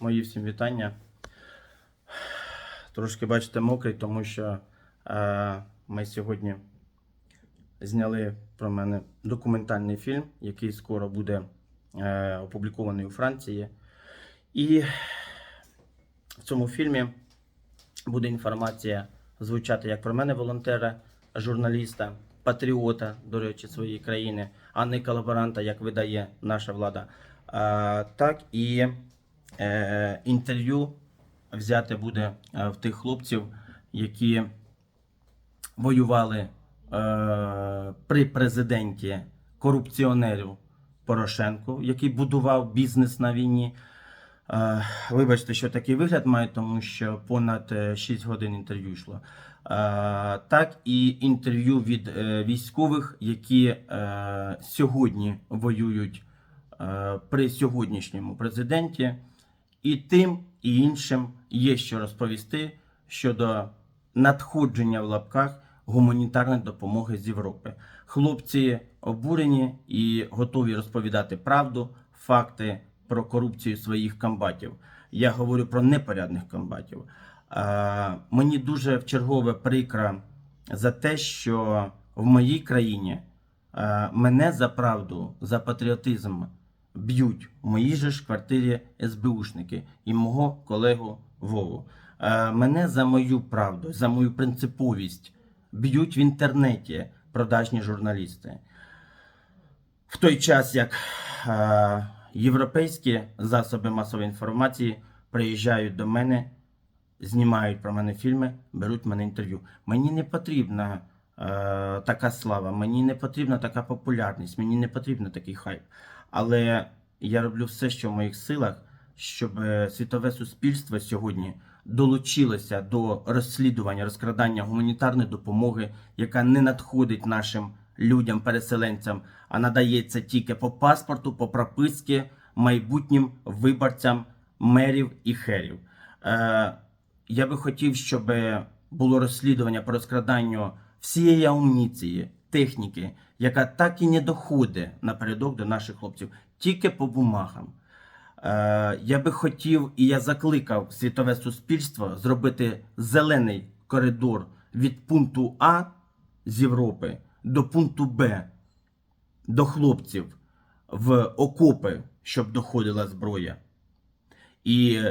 Мої всім вітання. Трошки бачите мокрий, тому що ми сьогодні зняли про мене документальний фільм, який скоро буде е, опублікований у Франції. І в цьому фільмі буде інформація звучати як про мене, волонтера, журналіста, патріота, до речі, своєї країни, а не колаборанта, як видає наша влада. Так і е, інтерв'ю взяти буде е, в тих хлопців, які воювали е, при президенті корупціонерів Порошенку, який будував бізнес на війні. Вибачте, що такий вигляд має, тому що понад е, 6 годин інтерв'ю йшло. Так і інтерв'ю від військових, які сьогодні воюють при сьогоднішньому президенті. І тим, і іншим є що розповісти щодо надходження в лапках гуманітарної допомоги з Європи. Хлопці обурені і готові розповідати правду, факти про корупцію своїх комбатів. Я говорю про непорядних комбатів. Е, мені дуже вчергове прикро за те, що в моїй країні е, мене за правду, за патріотизм б'ють в моїй же ж квартирі СБУшники і мого колегу Вову. Е, мене за мою правду, за мою принциповість б'ють в інтернеті продажні журналісти. В той час, як е, європейські засоби масової інформації приїжджають до мене, знімають про мене фільми, беруть мене інтерв'ю. Мені не потрібна така слава, мені не потрібна така популярність, мені не потрібен такий хайп. Але я роблю все, що в моїх силах, щоб е, світове суспільство сьогодні долучилося до розслідування розкрадання гуманітарної допомоги, яка не надходить нашим людям, переселенцям, а надається тільки по паспорту, по прописці майбутнім виборцям мерів і херів. Е, я би хотів, щоб було розслідування по розкраданню всієї амуніції, техніки, яка так і не доходить напередок до наших хлопців, тільки по бумагам. Е, я би хотів і я закликав світове суспільство зробити зелений коридор від пункту А з Європи до пункту Б, до хлопців в окопи, щоб доходила зброя. І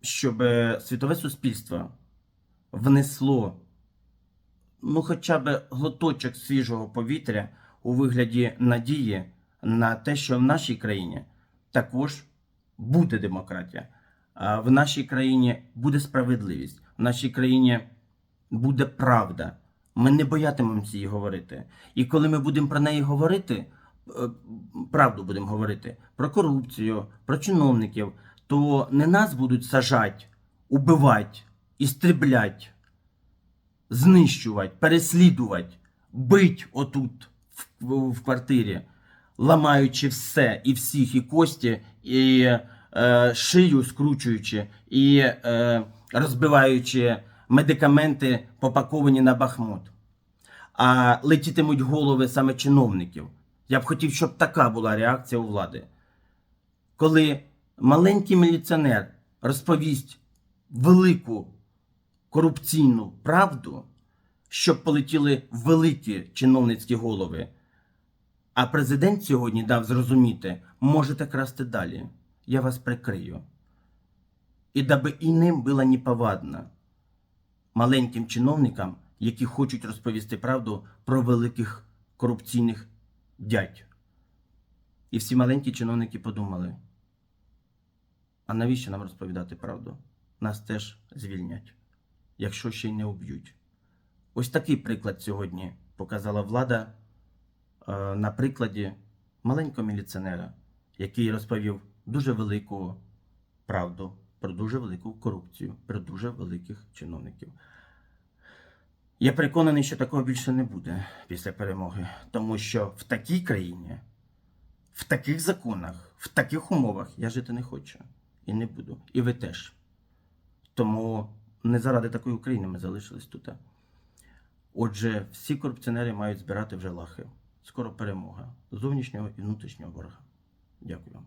щоб е, світове суспільство внесло ну, хоча б глоточок свіжого повітря у вигляді надії на те, що в нашій країні також буде демократія, в нашій країні буде справедливість, в нашій країні буде правда. Ми не боятимемося її говорити. І коли ми будемо про неї говорити, е, правду будемо говорити про корупцію, про чиновників, то не нас будуть сажати, убивати, істреблять, знищувати, переслідувати, бить отут в, в квартирі, ламаючи все і всіх, і кості, і е, шию скручуючи, і е, розбиваючи медикаменти, попаковані на бахмут. А летітимуть голови саме чиновників. Я б хотів, щоб така була реакція у влади. Коли маленький міліціонер розповість велику корупційну правду, щоб полетіли великі чиновницькі голови. А президент сьогодні дав зрозуміти, можете красти далі. Я вас прикрию. І даби і ним було неповадно маленьким чиновникам, які хочуть розповісти правду про великих корупційних дядь. І всі маленькі чиновники подумали: а навіщо нам розповідати правду? Нас теж звільнять, якщо ще й не уб'ють. Ось такий приклад сьогодні показала влада е, на прикладі маленького міліціонера, який розповів дуже велику правду про дуже велику корупцію, про дуже великих чиновників. Я переконаний, що такого більше не буде після перемоги, тому що в такій країні, в таких законах, в таких умовах я жити не хочу і не буду. І ви теж. Тому не заради такої України ми залишились тут. Отже, всі корупціонери мають збирати вже лахи. Скоро перемога зовнішнього і внутрішнього ворога. Дякую вам.